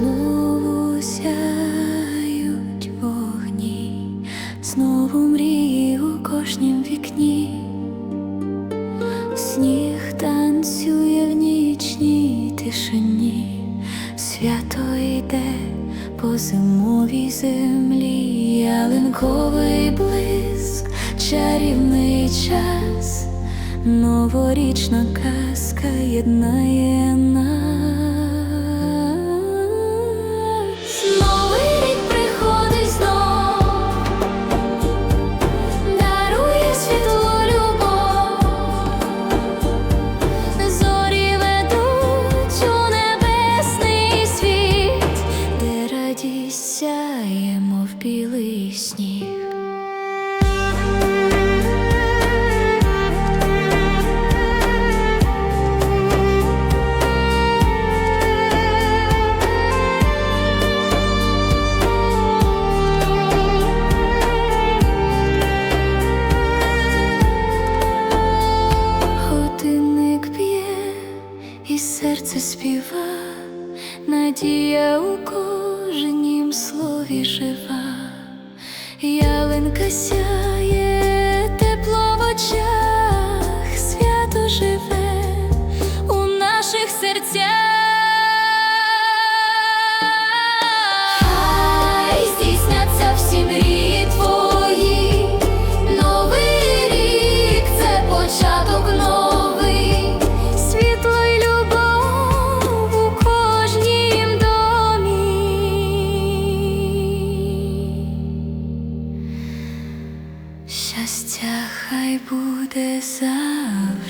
знову сяють вогні, знову мрії у кожнім вікні, сніг танцює в нічній тишині, свято йде по зимовій землі, ялинковий блиск, чарівний час, новорічна казка єднає нас. Сяє, мов білий сніг. Серце співа, надія у кожнім слові жива, ялинка сяє, Щастя хай буде завжди